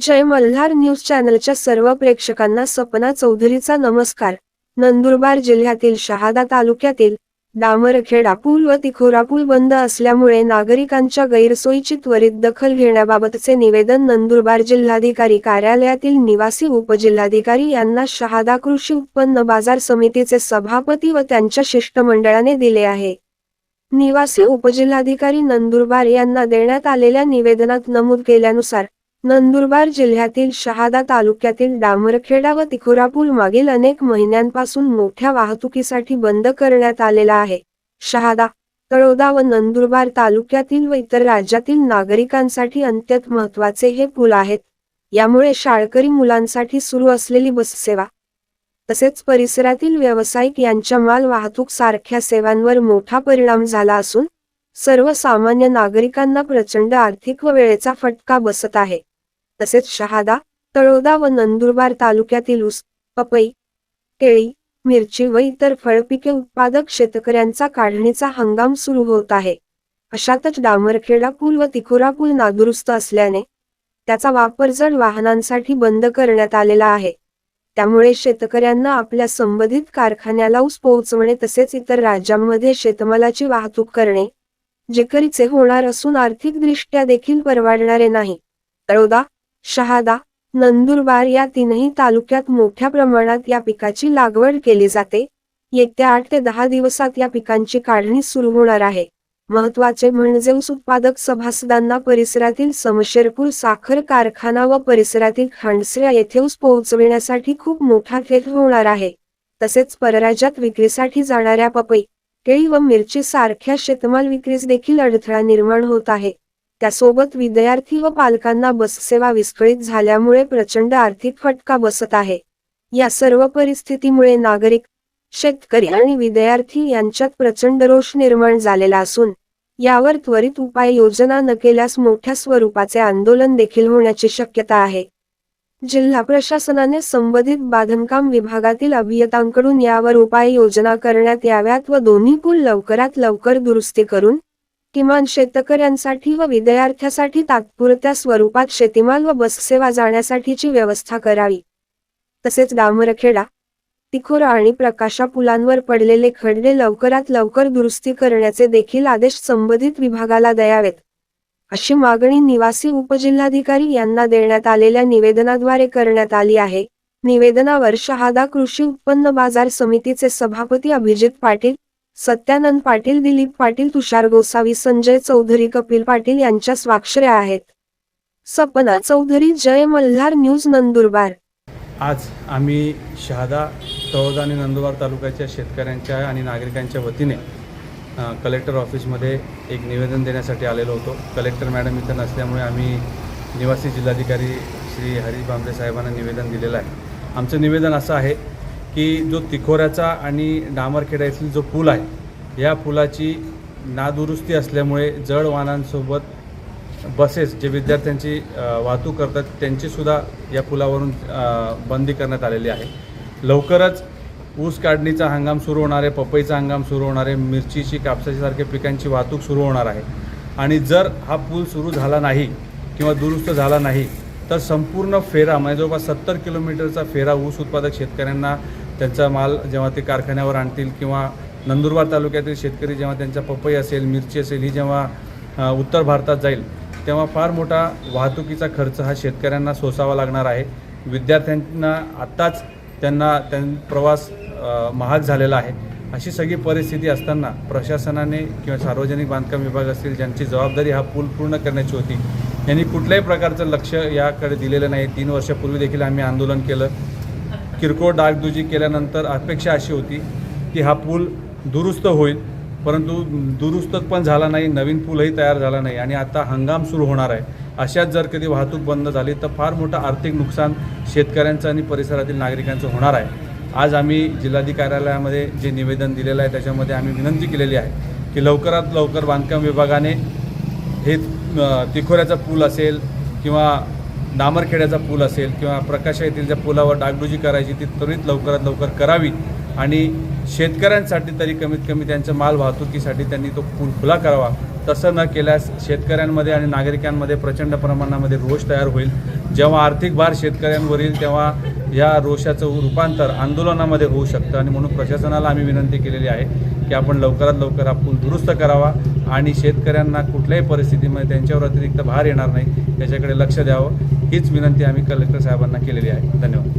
जय Malhar news चॅनलच्या सर्व प्रेक्षकांना सपना चौधरीचा नमस्कार. नंदुरबार जिल्ह्यातील शहादा तालुक्यातील डामरखेडा पूल व तिखोरा पूल बंद असल्यामुळे नागरिकांच्या गैरसोयीची त्वरित दखल घेण्याबाबतचे निवेदन नंदुरबार जिल्हाधिकारी कार्यालयातील निवासी उपजिल्हाधिकारी यांना शहादा कृषी उत्पन्न बाजार समितीचे सभापती व त्यांच्या शिष्टमंडळाने दिले आहे. निवासी उपजिल्हाधिकारी नंदुरबार यांना देण्यात आलेल्या निवेदनात नमूद केल्यानुसार नंदुरबार जिल्ह्यातील शहादा तालुक्यातील डामरखेडा व तिखोरापूल मागील अनेक महिन्यांपासून मोठ्या वाहतुकीसाठी बंद करण्यात आलेला आहे. शहादा तळोदा व नंदुरबार तालुक्यातील व इतर राज्यातील नागरिकांसाठी अत्यंत महत्त्वाचे हे पूल आहेत. यामुळे शाळकरी मुलांसाठी सुरू असलेली बससेवा तसेच परिसरातील व्यावसायिक यांच्या माल वाहतूक सारख्या सेवांवर मोठा परिणाम झाला असून सर्वसामान्य नागरिकांना प्रचंड आर्थिक व वेळेचा फटका बसत आहे. तसेच शहादा तळोदा व नंदुरबार तालुक्यातील ऊस पपई केळी मिरची व इतर फळपिके उत्पादक शेतकऱ्यांचा काढणीचा हंगाम सुरू होत आहे. अशातच डामरखेडा पूल व तिखोरा पूल नादुरुस्त असल्याने त्याचा वापर जड वाहनांसाठी बंद करण्यात आलेला आहे. त्यामुळे शेतकऱ्यांना आपल्या संबंधित कारखान्याला ऊस पोहोचवणे तसेच इतर राज्यांमध्ये शेतमालाची वाहतूक करणे जिकरीचे होणार असून आर्थिकदृष्ट्या देखील परवडणारे नाही. तळोदा शहादा नंदुरबार या तीनही तालुक्यात मोठ्या प्रमाणात या पिकाची लागवड केली जाते. येत्या आठ ते दहा दिवसात या पिकांची काढणी सुरू होणार आहे. महत्त्वाचे म्हणजे ऊस उत्पादक सभासदांना परिसरातील समशेरपूर साखर कारखाना व परिसरातील खांडसऱ्या येथे ऊस पोहोचविण्यासाठी खूप मोठा खेळ होणार आहे. तसेच परराज्यात विक्रीसाठी जाणाऱ्या पपई केळी व मिरची सारख्या शेतमाल विक्रीस देखील अडथळा निर्माण होत आहे. त्यासोबत विद्यार्थी व पालकांना बससेवा विस्कळीत झाल्यामुळे प्रचंड आर्थिक फटका बसत आहे. या सर्व परिस्थितीमुळे नागरिक शेतकरी आणि विद्यार्थी यांच्यात प्रचंड रोष निर्माण झालेला असून यावर त्वरित उपाययोजना न केल्यास मोठ्या स्वरूपाचे आंदोलन देखील होण्याची शक्यता आहे. जिल्हा प्रशासनाने संबंधित बांधकाम विभागातील अभियतांकडून यावर उपाययोजना करण्यात याव्यात व दोन्ही पूल लवकरात लवकर दुरुस्ती करून किमान शेतकऱ्यांसाठी व विद्यार्थ्यासाठी तात्पुरत्या स्वरूपात शेतीमाल व बससेवा जाण्यासाठीची व्यवस्था करावी. तसेच डामरखेडा तिखोरा आणि प्रकाशा पुलांवर पडलेले खड्डे लवकरात लवकर दुरुस्ती करण्याचे देखील आदेश संबंधित विभागाला द्यावेत. अशी मागणी निवासी उपजिल्हाधिकारी यांना देण्यात आलेल्या निवेदनाद्वारे करण्यात आली आहे. निवेदनावर शहादा कृषी उत्पन्न बाजार समितीचे सभापती अभिजित पाटील सत्यानंद पाटील दिलीप पाटील तुषार गोसावी संजय चौधरी कपिल पाटील यांच्या स्वाक्षऱ्या आहेत. सपना चौधरी जय मल्हार न्यूज नंदुरबार. आज आम्ही शहादा तळोदा आणि नंदुरबार तालुक्याच्या शेतकऱ्यांच्या आणि नागरिकांच्या वतीने कलेक्टर ऑफिसमध्ये एक निवेदन देण्यासाठी आलेलो होतो. कलेक्टर मॅडम इथं नसल्यामुळे आम्ही निवासी जिल्हाधिकारी श्री हरीश बांबरे साहेबांना निवेदन दिलेलं आहे. आमचं निवेदन असं आहे की जो तिखोऱ्याचा आणि डामरखेडा येथील जो पूल आहे या पुलाची नादुरुस्ती असल्यामुळे जड वाहनांसोबत बसेस जे विद्यार्थ्यांची वाहतूक करतात त्यांचीसुद्धा या पुलावरून बंदी करण्यात आलेली आहे. लवकरच ऊस काढणीचा हंगाम सुरू होणार आहे पपईचा हंगाम सुरू होणार आहे मिरचीची कापसाची सारख्या पिकांची वाहतूक सुरू होणार आहे. आणि जर हा पूल सुरू झाला नाही किंवा दुरुस्त झाला नाही तर संपूर्ण फेरा म्हणजे जवळपास सत्तर किलोमीटरचा फेरा ऊस उत्पादक शेतकऱ्यांना त्यांचा माल जेव्हा ते कारखान्यावर आणतील किंवा नंदुरबार तालुक्यातील शेतकरी जेव्हा त्यांचा पपई असेल मिरची असेल ही जेव्हा उत्तर भारतात जाईल तेव्हा फार मोठा वाहतुकीचा खर्च हा शेतकऱ्यांना सोसावा लागणार आहे. विद्यार्थ्यांना आत्ताच त्यांना त्यां प्रवास महाग झालेला आहे. अशी सगळी परिस्थिती असताना प्रशासनाने किंवा सार्वजनिक बांधकाम विभाग असतील ज्यांची जबाबदारी हा पूल पूर्ण करण्याची होती यांनी कुठल्याही प्रकारचं लक्ष याकडे दिलेलं नाही. तीन वर्षापूर्वी देखील आम्ही आंदोलन केलं. किरकोळ डागदुजी केल्यानंतर अपेक्षा अशी होती की हा पूल दुरुस्त होईल. परंतु दुरुस्त पण झाला नाही नवीन पूलही तयार झाला नाही आणि आता हंगाम सुरू होणार आहे. अशाच जर कधी वाहतूक बंद झाली तर फार मोठं आर्थिक नुकसान शेतकऱ्यांचं आणि परिसरातील नागरिकांचं होणार आहे. आज आम्ही जिल्हाधिकारी कार्यालयामध्ये जे निवेदन दिलेलं आहे त्याच्यामध्ये आम्ही विनंती केलेली आहे की लवकरात लवकर बांधकाम विभागाने हे तिखोऱ्याचा पूल असेल किंवा डामरखेड्याचा पूल असेल किंवा प्रकाशा येथील ज्या पुलावर डागडुजी करायची ती त्वरित लवकरात लवकर करावी. आणि शेतकऱ्यांसाठी तरी कमीत कमी त्यांच्या माल वाहतुकीसाठी त्यांनी तो पूल खुला करावा. तसं न केल्यास शेतकऱ्यांमध्ये आणि नागरिकांमध्ये प्रचंड प्रमाणामध्ये रोष तयार होईल. जेव्हा आर्थिक भार शेतकऱ्यांवर येईल तेव्हा या रोषाचं रूपांतर आंदोलनामध्ये होऊ शकतं. आणि म्हणून प्रशासनाला आम्ही विनंती केलेली आहे की आपण लवकरात लवकर हा पूल दुरुस्त करावा आणि शेतकऱ्यांना कुठल्याही परिस्थितीमध्ये त्यांच्यावर अतिरिक्त भार येणार नाही त्याच्याकडे लक्ष द्यावं. हीच विनंती आम्ही कलेक्टर साहेबांना केलेली आहे. धन्यवाद.